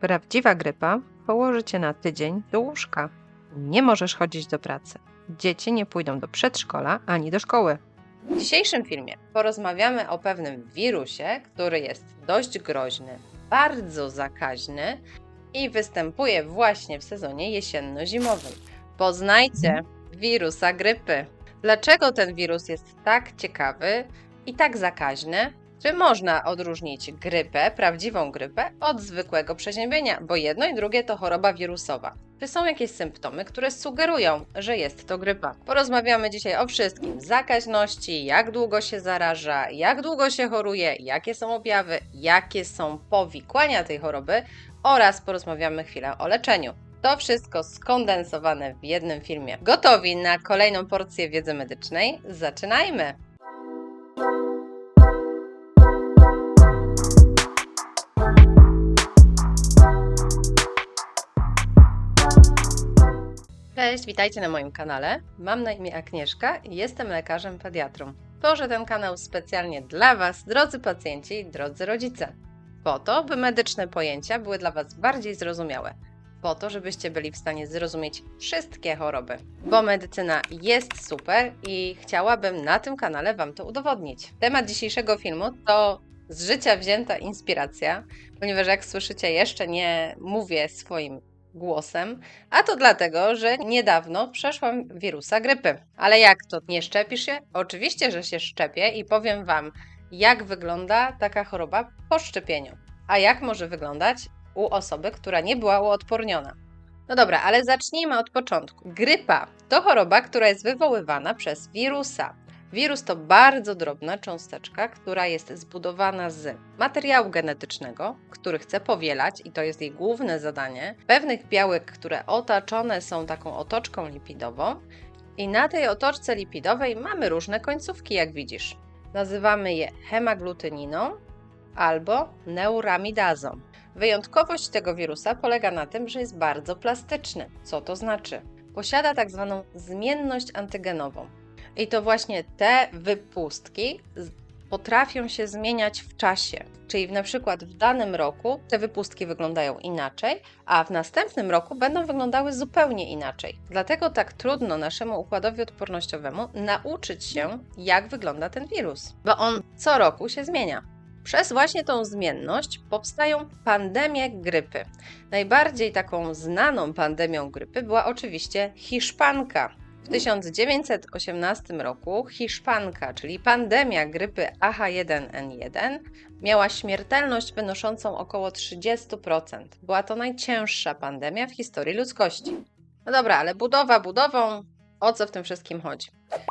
Prawdziwa grypa położy cię na tydzień do łóżka. Nie możesz chodzić do pracy. Dzieci nie pójdą do przedszkola ani do szkoły. W dzisiejszym filmie porozmawiamy o pewnym wirusie, który jest dość groźny, bardzo zakaźny i występuje właśnie w sezonie jesienno-zimowym. Poznajcie wirusa grypy. Dlaczego ten wirus jest tak ciekawy i tak zakaźny? Czy można odróżnić grypę, prawdziwą grypę, od zwykłego przeziębienia? Bo jedno i drugie to choroba wirusowa. Czy są jakieś symptomy, które sugerują, że jest to grypa? Porozmawiamy dzisiaj o wszystkim: zakaźności, jak długo się zaraża, jak długo się choruje, jakie są objawy, jakie są powikłania tej choroby oraz porozmawiamy chwilę o leczeniu. To wszystko skondensowane w jednym filmie. Gotowi na kolejną porcję wiedzy medycznej? Zaczynajmy! Cześć, witajcie na moim kanale. Mam na imię Agnieszka i jestem lekarzem pediatrą. Tworzę ten kanał specjalnie dla Was, drodzy pacjenci i drodzy rodzice. Po to, by medyczne pojęcia były dla Was bardziej zrozumiałe. Po to, żebyście byli w stanie zrozumieć wszystkie choroby. Bo medycyna jest super i chciałabym na tym kanale Wam to udowodnić. Temat dzisiejszego filmu to z życia wzięta inspiracja, ponieważ jak słyszycie, jeszcze nie mówię swoim głosem, a to dlatego, że niedawno przeszłam wirusa grypy. Ale jak to, nie szczepisz się? Oczywiście, że się szczepię i powiem Wam, jak wygląda taka choroba po szczepieniu, a jak może wyglądać u osoby, która nie była uodporniona. No dobra, ale zacznijmy od początku. Grypa to choroba, która jest wywoływana przez wirusa. Wirus to bardzo drobna cząsteczka, która jest zbudowana z materiału genetycznego, który chce powielać, i to jest jej główne zadanie, pewnych białek, które otoczone są taką otoczką lipidową. I na tej otoczce lipidowej mamy różne końcówki, jak widzisz. Nazywamy je hemaglutyniną albo neuramidazą. Wyjątkowość tego wirusa polega na tym, że jest bardzo plastyczny. Co to znaczy? Posiada tak zwaną zmienność antygenową. I to właśnie te wypustki potrafią się zmieniać w czasie. Czyli na przykład w danym roku te wypustki wyglądają inaczej, a w następnym roku będą wyglądały zupełnie inaczej. Dlatego tak trudno naszemu układowi odpornościowemu nauczyć się, jak wygląda ten wirus, bo on co roku się zmienia. Przez właśnie tą zmienność powstają pandemie grypy. Najbardziej taką znaną pandemią grypy była oczywiście hiszpanka, w 1918 roku Hiszpanka, czyli pandemia grypy AH1N1, miała śmiertelność wynoszącą około 30%. Była to najcięższa pandemia w historii ludzkości. No dobra, ale budowa budową, o co w tym wszystkim chodzi?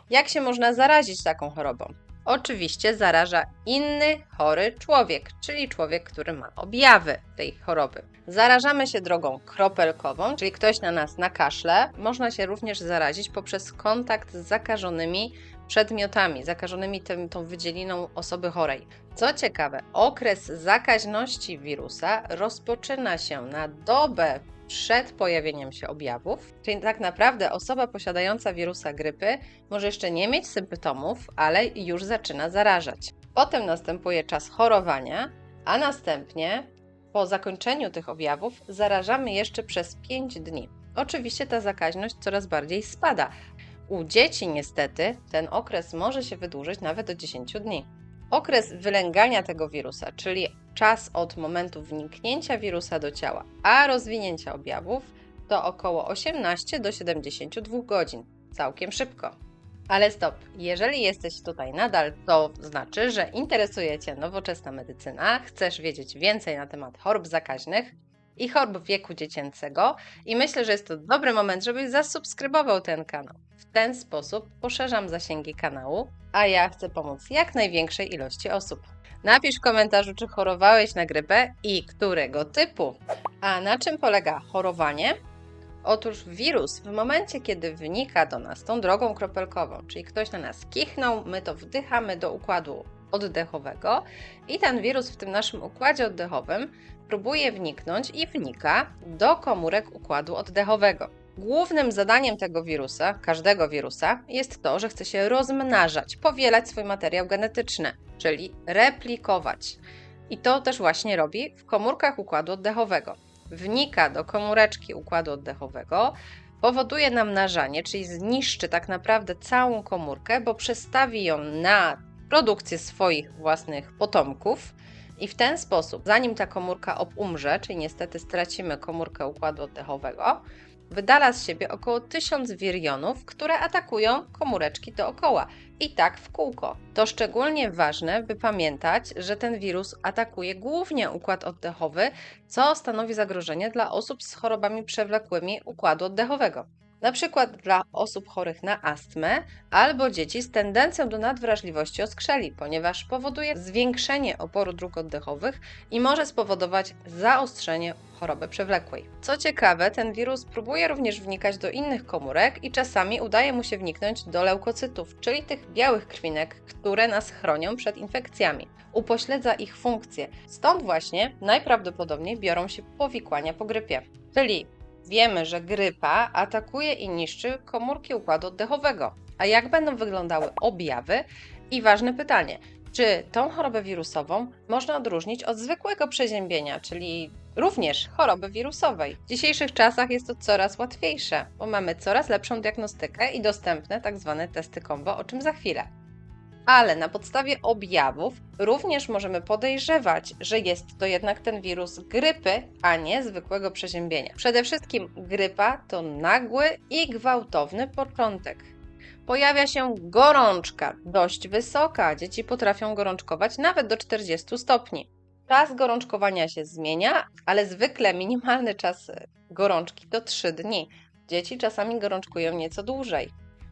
Jak się można zarazić taką chorobą? Oczywiście zaraża inny chory człowiek, czyli człowiek, który ma objawy tej choroby. Zarażamy się drogą kropelkową, czyli ktoś na nas nakaszle. Można się również zarazić poprzez kontakt z zakażonymi przedmiotami, zakażonymi tym, tą wydzieliną osoby chorej. Co ciekawe, okres zakaźności wirusa rozpoczyna się na dobę przed pojawieniem się objawów, czyli tak naprawdę osoba posiadająca wirusa grypy może jeszcze nie mieć symptomów, ale już zaczyna zarażać. Potem następuje czas chorowania, a następnie po zakończeniu tych objawów zarażamy jeszcze przez 5 dni. Oczywiście ta zakaźność coraz bardziej spada. U dzieci niestety ten okres może się wydłużyć nawet do 10 dni. Okres wylęgania tego wirusa, czyli czas od momentu wniknięcia wirusa do ciała, a rozwinięcia objawów to około 18 do 72 godzin. Całkiem szybko. Ale stop, jeżeli jesteś tutaj nadal, to znaczy, że interesuje Cię nowoczesna medycyna, chcesz wiedzieć więcej na temat chorób zakaźnych i chorób wieku dziecięcego i myślę, że jest to dobry moment, żebyś zasubskrybował ten kanał. Ten sposób poszerzam zasięgi kanału, a ja chcę pomóc jak największej ilości osób. Napisz w komentarzu, czy chorowałeś na grypę i którego typu. A na czym polega chorowanie? Otóż wirus w momencie, kiedy wnika do nas tą drogą kropelkową, czyli ktoś na nas kichnął, my to wdychamy do układu oddechowego i ten wirus w tym naszym układzie oddechowym próbuje wniknąć i wnika do komórek układu oddechowego. Głównym zadaniem tego wirusa, każdego wirusa, jest to, że chce się rozmnażać, powielać swój materiał genetyczny, czyli replikować. I to też właśnie robi w komórkach układu oddechowego. wnika do komóreczki układu oddechowego, powoduje namnażanie, czyli zniszczy tak naprawdę całą komórkę, bo przestawi ją na produkcję swoich własnych potomków. I w ten sposób, zanim ta komórka umrze, czyli niestety stracimy komórkę układu oddechowego, wydala z siebie około 1000 wirionów, które atakują komóreczki dookoła. I tak w kółko. To szczególnie ważne, by pamiętać, że ten wirus atakuje głównie układ oddechowy, co stanowi zagrożenie dla osób z chorobami przewlekłymi układu oddechowego. Na przykład dla osób chorych na astmę albo dzieci z tendencją do nadwrażliwości oskrzeli, ponieważ powoduje zwiększenie oporu dróg oddechowych i może spowodować zaostrzenie choroby przewlekłej. Co ciekawe, ten wirus próbuje również wnikać do innych komórek i czasami udaje mu się wniknąć do leukocytów, czyli tych białych krwinek, które nas chronią przed infekcjami. Upośledza ich funkcję. Stąd właśnie najprawdopodobniej biorą się powikłania po grypie. Czyli wiemy, że grypa atakuje i niszczy komórki układu oddechowego. A jak będą wyglądały objawy? I ważne pytanie, czy tą chorobę wirusową można odróżnić od zwykłego przeziębienia, czyli również choroby wirusowej. W dzisiejszych czasach jest to coraz łatwiejsze, bo mamy coraz lepszą diagnostykę i dostępne tzw. Tak testy kombo, o czym za chwilę. Ale na podstawie objawów również możemy podejrzewać, że jest to jednak ten wirus grypy, a nie zwykłego przeziębienia. Przede wszystkim grypa to nagły i gwałtowny początek pojawia się gorączka, dość wysoka. Dzieci potrafią gorączkować nawet do 40 stopni. Czas gorączkowania się zmienia, ale zwykle minimalny czas gorączki to 3 dni. Dzieci czasami gorączkują nieco dłużej.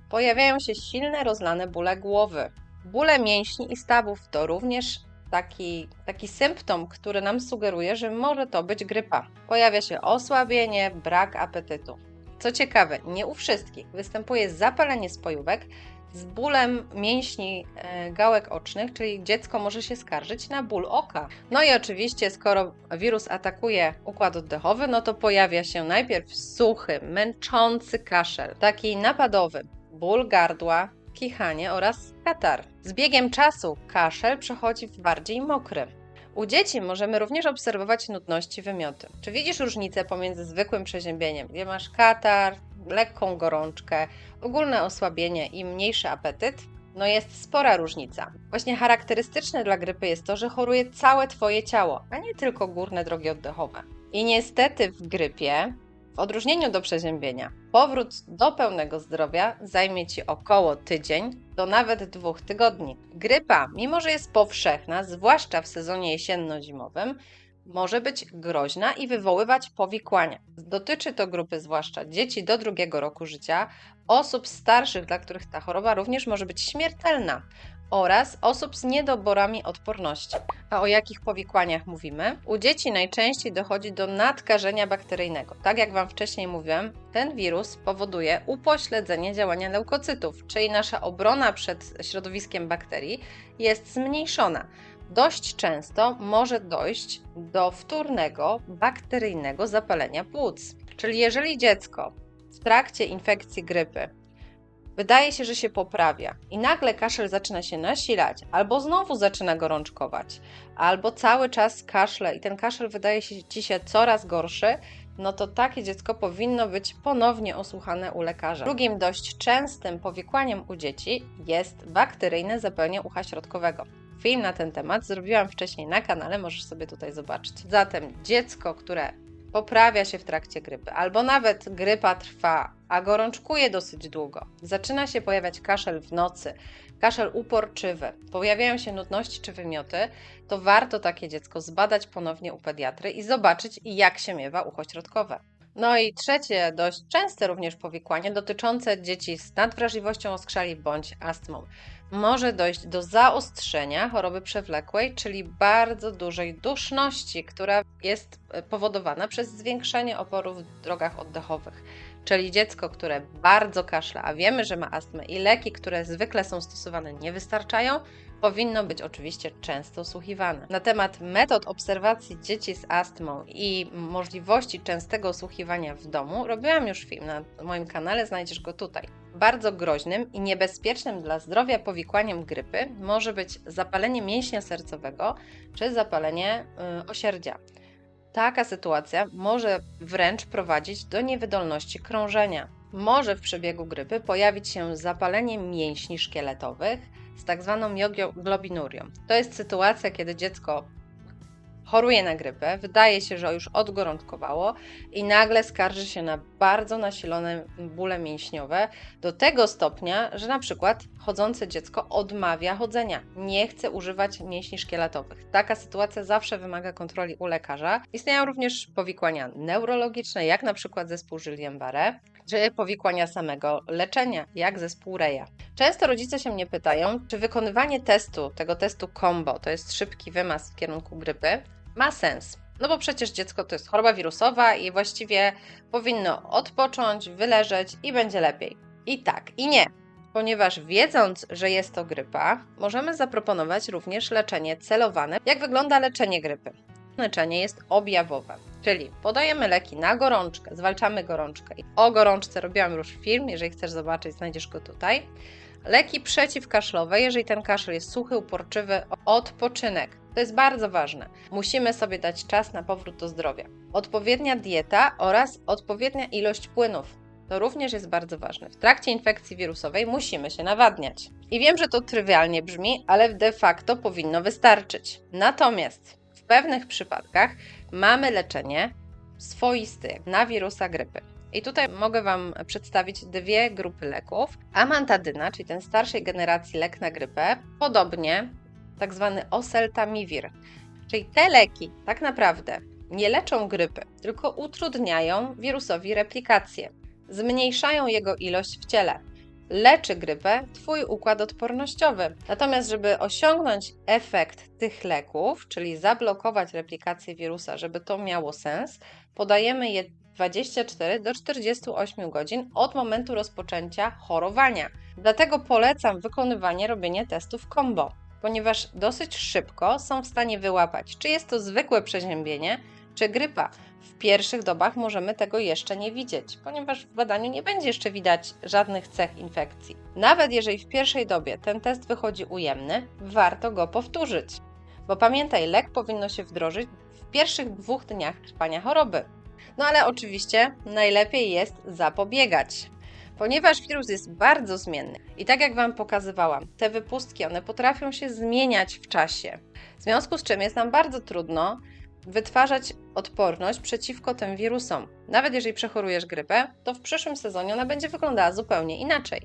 Pojawiają się silne, rozlane bóle głowy. Bóle mięśni i stawów to również taki, taki symptom, który nam sugeruje, że może to być grypa. Pojawia się osłabienie, brak apetytu. Co ciekawe, nie u wszystkich występuje zapalenie spojówek z bólem mięśni e, gałek ocznych, czyli dziecko może się skarżyć na ból oka. No i oczywiście, skoro wirus atakuje układ oddechowy, no to pojawia się najpierw suchy, męczący kaszel, taki napadowy, ból gardła, kichanie oraz katar. Z biegiem czasu kaszel przechodzi w bardziej mokry. U dzieci możemy również obserwować nudności wymioty. Czy widzisz różnicę pomiędzy zwykłym przeziębieniem, gdzie masz katar, lekką gorączkę, ogólne osłabienie i mniejszy apetyt? No jest spora różnica. Właśnie charakterystyczne dla grypy jest to, że choruje całe Twoje ciało, a nie tylko górne drogi oddechowe. I niestety w grypie w odróżnieniu do przeziębienia, powrót do pełnego zdrowia zajmie Ci około tydzień do nawet dwóch tygodni. Grypa, mimo że jest powszechna, zwłaszcza w sezonie jesienno-zimowym, może być groźna i wywoływać powikłania. Dotyczy to grupy zwłaszcza dzieci do drugiego roku życia, osób starszych, dla których ta choroba również może być śmiertelna, oraz osób z niedoborami odporności. A o jakich powikłaniach mówimy? U dzieci najczęściej dochodzi do nadkażenia bakteryjnego. Tak jak Wam wcześniej mówiłem, ten wirus powoduje upośledzenie działania leukocytów, czyli nasza obrona przed środowiskiem bakterii jest zmniejszona. Dość często może dojść do wtórnego bakteryjnego zapalenia płuc. Czyli jeżeli dziecko w trakcie infekcji grypy wydaje się, że się poprawia i nagle kaszel zaczyna się nasilać, albo znowu zaczyna gorączkować, albo cały czas kaszle i ten kaszel wydaje się ci się coraz gorszy, no to takie dziecko powinno być ponownie osłuchane u lekarza. Drugim dość częstym powikłaniem u dzieci jest bakteryjne zapalenie ucha środkowego. Film na ten temat zrobiłam wcześniej na kanale, możesz sobie tutaj zobaczyć. Zatem dziecko, które poprawia się w trakcie grypy, albo nawet grypa trwa, a gorączkuje dosyć długo, zaczyna się pojawiać kaszel w nocy, kaszel uporczywy, pojawiają się nudności czy wymioty, to warto takie dziecko zbadać ponownie u pediatry i zobaczyć, jak się miewa ucho środkowe. No i trzecie, dość częste również powikłanie dotyczące dzieci z nadwrażliwością oskrzeli bądź astmą. Może dojść do zaostrzenia choroby przewlekłej, czyli bardzo dużej duszności, która jest powodowana przez zwiększenie oporu w drogach oddechowych. Czyli dziecko, które bardzo kaszla, a wiemy, że ma astmę i leki, które zwykle są stosowane, nie wystarczają, powinno być oczywiście często osłuchiwane. Na temat metod obserwacji dzieci z astmą i możliwości częstego osłuchiwania w domu robiłam już film na moim kanale, znajdziesz go tutaj. Bardzo groźnym i niebezpiecznym dla zdrowia powikłaniem grypy może być zapalenie mięśnia sercowego czy zapalenie yy, osierdzia. Taka sytuacja może wręcz prowadzić do niewydolności krążenia. Może w przebiegu grypy pojawić się zapalenie mięśni szkieletowych z tak zwaną mioglobinurią. To jest sytuacja, kiedy dziecko choruje na grypę, wydaje się, że już odgorączkowało i nagle skarży się na bardzo nasilone bóle mięśniowe do tego stopnia, że na przykład chodzące dziecko odmawia chodzenia, nie chce używać mięśni szkieletowych. Taka sytuacja zawsze wymaga kontroli u lekarza. Istnieją również powikłania neurologiczne, jak na przykład zespół Guillain-Barré, czy powikłania samego leczenia, jak zespół Reja. Często rodzice się mnie pytają, czy wykonywanie testu, tego testu combo, to jest szybki wymaz w kierunku grypy, ma sens. No bo przecież dziecko to jest choroba wirusowa i właściwie powinno odpocząć, wyleżeć i będzie lepiej. I tak, i nie. Ponieważ wiedząc, że jest to grypa, możemy zaproponować również leczenie celowane. Jak wygląda leczenie grypy? Leczenie jest objawowe, czyli podajemy leki na gorączkę, zwalczamy gorączkę. O gorączce robiłam już film, jeżeli chcesz zobaczyć, znajdziesz go tutaj. Leki przeciwkaszlowe, jeżeli ten kaszel jest suchy, uporczywy, odpoczynek. To jest bardzo ważne. Musimy sobie dać czas na powrót do zdrowia. Odpowiednia dieta oraz odpowiednia ilość płynów. To również jest bardzo ważne. W trakcie infekcji wirusowej musimy się nawadniać. I wiem, że to trywialnie brzmi, ale de facto powinno wystarczyć. Natomiast w pewnych przypadkach mamy leczenie swoiste na wirusa grypy. I tutaj mogę Wam przedstawić dwie grupy leków. Amantadyna, czyli ten starszej generacji lek na grypę, podobnie tak zwany oseltamivir. Czyli te leki tak naprawdę nie leczą grypy, tylko utrudniają wirusowi replikację, zmniejszają jego ilość w ciele. Leczy grypę Twój układ odpornościowy. Natomiast, żeby osiągnąć efekt tych leków, czyli zablokować replikację wirusa, żeby to miało sens, podajemy je 24 do 48 godzin od momentu rozpoczęcia chorowania. Dlatego polecam wykonywanie robienia testów combo, ponieważ dosyć szybko są w stanie wyłapać, czy jest to zwykłe przeziębienie, czy grypa. W pierwszych dobach możemy tego jeszcze nie widzieć, ponieważ w badaniu nie będzie jeszcze widać żadnych cech infekcji. Nawet jeżeli w pierwszej dobie ten test wychodzi ujemny, warto go powtórzyć. Bo pamiętaj, lek powinno się wdrożyć w pierwszych dwóch dniach trwania choroby. No ale oczywiście najlepiej jest zapobiegać, ponieważ wirus jest bardzo zmienny. I tak jak Wam pokazywałam, te wypustki one potrafią się zmieniać w czasie. W związku z czym jest nam bardzo trudno wytwarzać odporność przeciwko tym wirusom. Nawet jeżeli przechorujesz grypę, to w przyszłym sezonie ona będzie wyglądała zupełnie inaczej.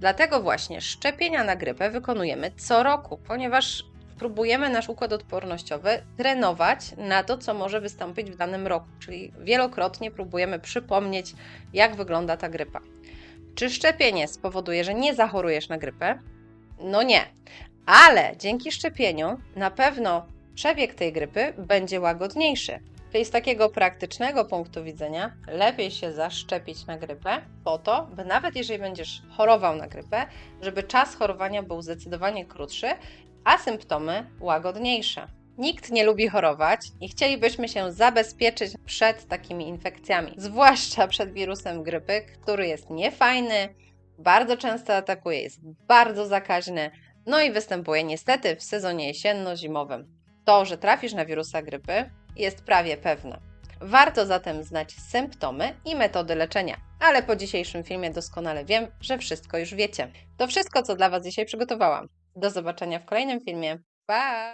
Dlatego właśnie szczepienia na grypę wykonujemy co roku, ponieważ próbujemy nasz układ odpornościowy trenować na to, co może wystąpić w danym roku, czyli wielokrotnie próbujemy przypomnieć, jak wygląda ta grypa. Czy szczepienie spowoduje, że nie zachorujesz na grypę? No nie, ale dzięki szczepieniu na pewno przebieg tej grypy będzie łagodniejszy. Czyli z takiego praktycznego punktu widzenia lepiej się zaszczepić na grypę, po to, by nawet jeżeli będziesz chorował na grypę, żeby czas chorowania był zdecydowanie krótszy, a symptomy łagodniejsze. Nikt nie lubi chorować i chcielibyśmy się zabezpieczyć przed takimi infekcjami, zwłaszcza przed wirusem grypy, który jest niefajny, bardzo często atakuje, jest bardzo zakaźny, no i występuje niestety w sezonie jesienno-zimowym. To, że trafisz na wirusa grypy, jest prawie pewne. Warto zatem znać symptomy i metody leczenia. Ale po dzisiejszym filmie doskonale wiem, że wszystko już wiecie. To wszystko, co dla Was dzisiaj przygotowałam. Do zobaczenia w kolejnym filmie. Pa!